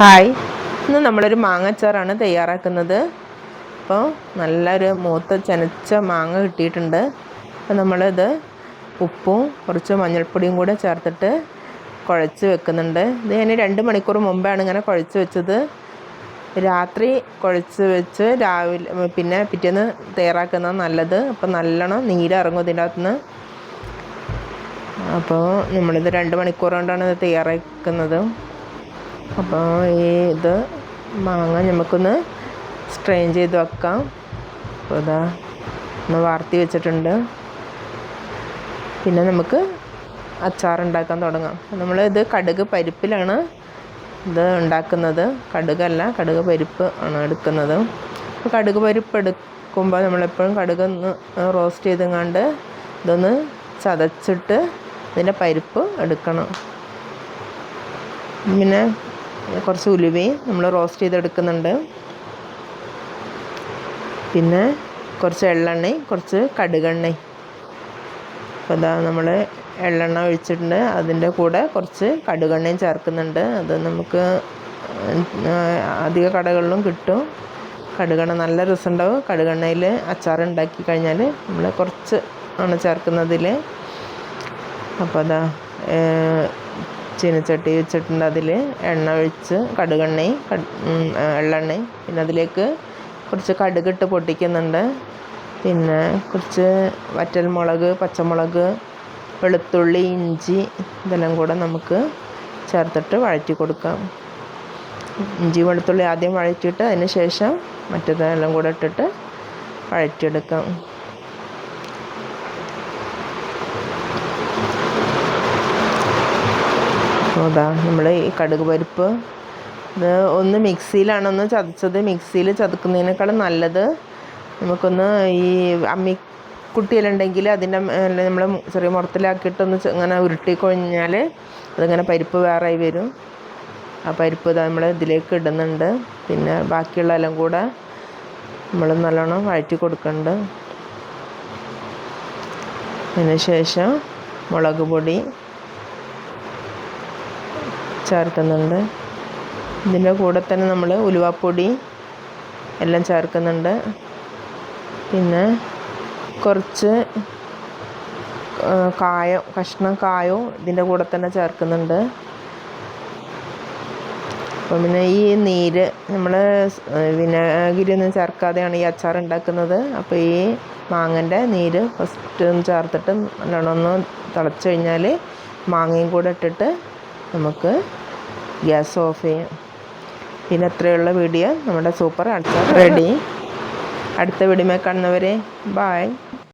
Hi ഇന്ന് നമ്മളൊരു മാങ്ങച്ചാറാണ് തയ്യാറാക്കുന്നത്. അപ്പോൾ നല്ലൊരു മൂത്ത ചനച്ച മാങ്ങ കിട്ടിയിട്ടുണ്ട്. അപ്പോൾ നമ്മളിത് ഉപ്പും കുറച്ച് മഞ്ഞൾപ്പൊടിയും കൂടെ ചേർത്തിട്ട് കുഴച്ച് വെക്കുന്നുണ്ട്. ഇത് ഞാൻ രണ്ട് മണിക്കൂർ മുമ്പാണ് ഇങ്ങനെ കുഴച്ച് വെച്ചത്. രാത്രി കുഴച്ച് വെച്ച് രാവിലെ പിന്നെ പിറ്റേന്ന് തയ്യാറാക്കുന്നത് നല്ലത്. അപ്പോൾ നല്ലോണം നീരിറങ്ങും ഇതിന്റെ അകത്തുനിന്ന്. അപ്പോൾ നമ്മളിത് രണ്ട് മണിക്കൂർ കൊണ്ടാണ് ഇത് തയ്യാറാക്കുന്നത്. അപ്പോൾ ഈ ഇത് മാങ്ങ നമുക്കൊന്ന് സ്ട്രെയിൻ ചെയ്ത് വെക്കാം. അപ്പോൾ ഇതാ ഒന്ന് വാർത്തി വെച്ചിട്ടുണ്ട്. പിന്നെ നമുക്ക് അച്ചാർ ഉണ്ടാക്കാൻ തുടങ്ങാം നമ്മൾ ഇത് കടുക് പരിപ്പിലാണ് ഇത് ഉണ്ടാക്കുന്നത്. കടുകല്ല കടുക് പരിപ്പ് ആണ് എടുക്കുന്നത്. അപ്പോൾ കടുക് പരിപ്പ് എടുക്കുമ്പോൾ നമ്മളെപ്പോഴും കടുക് ഒന്ന് റോസ്റ്റ് ചെയ്തെങ്ങാണ്ട് ഇതൊന്ന് ചതച്ചിട്ട് ഇതിന്റെ പരിപ്പ് എടുക്കണം. പിന്നെ കുറച്ച് ഉലുവയും നമ്മൾ റോസ്റ്റ് ചെയ്തെടുക്കുന്നുണ്ട്. പിന്നെ കുറച്ച് എള്ളെണ്ണയും കുറച്ച് കടുകെണ്ണയും. അപ്പോൾ ഇതാ നമ്മൾ എള്ളെണ്ണ ഒഴിച്ചിട്ടുണ്ട്. അതിന്റെ കൂടെ കുറച്ച് കടുകെണ്ണയും ചേർക്കുന്നുണ്ട്. അത് നമുക്ക് അധിക കടകളിലും കിട്ടും. കടുകെണ്ണ നല്ല രസമുണ്ടാവും. കടുകെണ്ണയിൽ അച്ചാർ ഉണ്ടാക്കി കഴിഞ്ഞാൽ നമ്മൾ കുറച്ച് ആണ് ചേർക്കുന്നതിൽ. അപ്പോൾ അതാ ചീനച്ചട്ടി വെച്ചിട്ടുണ്ട് അതിൽ എണ്ണ ഒഴിച്ച് കടുകെണ്ണയും എള്ളെണ്ണയും പിന്നെ അതിലേക്ക് കുറച്ച് കടുകിട്ട് പൊട്ടിക്കുന്നുണ്ട്. പിന്നെ കുറച്ച് വറ്റൽമുളക് പച്ചമുളക് വെളുത്തുള്ളി ഇഞ്ചി ഇതെല്ലാം കൂടെ നമുക്ക് ചേർത്തിട്ട് വഴറ്റി കൊടുക്കാം. ഇഞ്ചി വെളുത്തുള്ളി ആദ്യം വഴറ്റിയിട്ട് അതിന് ശേഷം മറ്റേതെല്ലാം കൂടെ ഇട്ടിട്ട് വഴറ്റിയെടുക്കാം. അതാ നമ്മൾ ഈ കടുക് പരിപ്പ് ഒന്ന് മിക്സിയിലാണൊന്ന് ചതച്ചത്. മിക്സിയിൽ ചതക്കുന്നതിനേക്കാളും നല്ലത് നമുക്കൊന്ന് ഈ അമ്മി കുട്ടികളുണ്ടെങ്കിൽ അതിന്റെ നമ്മൾ ചെറിയ മുറത്തിലാക്കിയിട്ടൊന്ന് ഇങ്ങനെ ഉരുട്ടി കഴിഞ്ഞാൽ അതിങ്ങനെ പരിപ്പ് വേറായി വരും. ആ പരിപ്പ് ഇതാ നമ്മൾ ഇതിലേക്ക് ഇടുന്നുണ്ട്. പിന്നെ ബാക്കിയുള്ള എല്ലാം കൂടെ നമ്മൾ നല്ലോണം വഴറ്റി കൊടുക്കുന്നുണ്ട്. അതിന് ശേഷം മുളക് പൊടി ചേർക്കുന്നുണ്ട്. ഇതിന്റെ കൂടെ തന്നെ നമ്മൾ ഉലുവാപ്പൊടി എല്ലാം ചേർക്കുന്നുണ്ട്. പിന്നെ കുറച്ച് കായോ കഷ്ണം കായോ ഇതിന്റെ കൂടെ തന്നെ ചേർക്കുന്നുണ്ട്. അപ്പം പിന്നെ ഈ നീര് നമ്മൾ വിനാഗിരി ഒന്നും ചേർക്കാതെയാണ് ഈ അച്ചാർ ഉണ്ടാക്കുന്നത്. അപ്പോൾ ഈ മാങ്ങന്റെ നീര് ഫസ്റ്റ് ഒന്ന് ചേർത്തിട്ട് നല്ലോണം ഒന്ന് തിളച്ച് കഴിഞ്ഞാൽ മാങ്ങയും കൂടെ ഇട്ടിട്ട് നമുക്ക് ഗ്യാസ് ഓഫ് ചെയ്യാം. പിന്നെ അത്രയുള്ള വീഡിയോ നമ്മുടെ സൂപ്പർ അച്ചാർ റെഡി അടുത്ത വീഡിയോ കാണുന്നവരെ ബായ്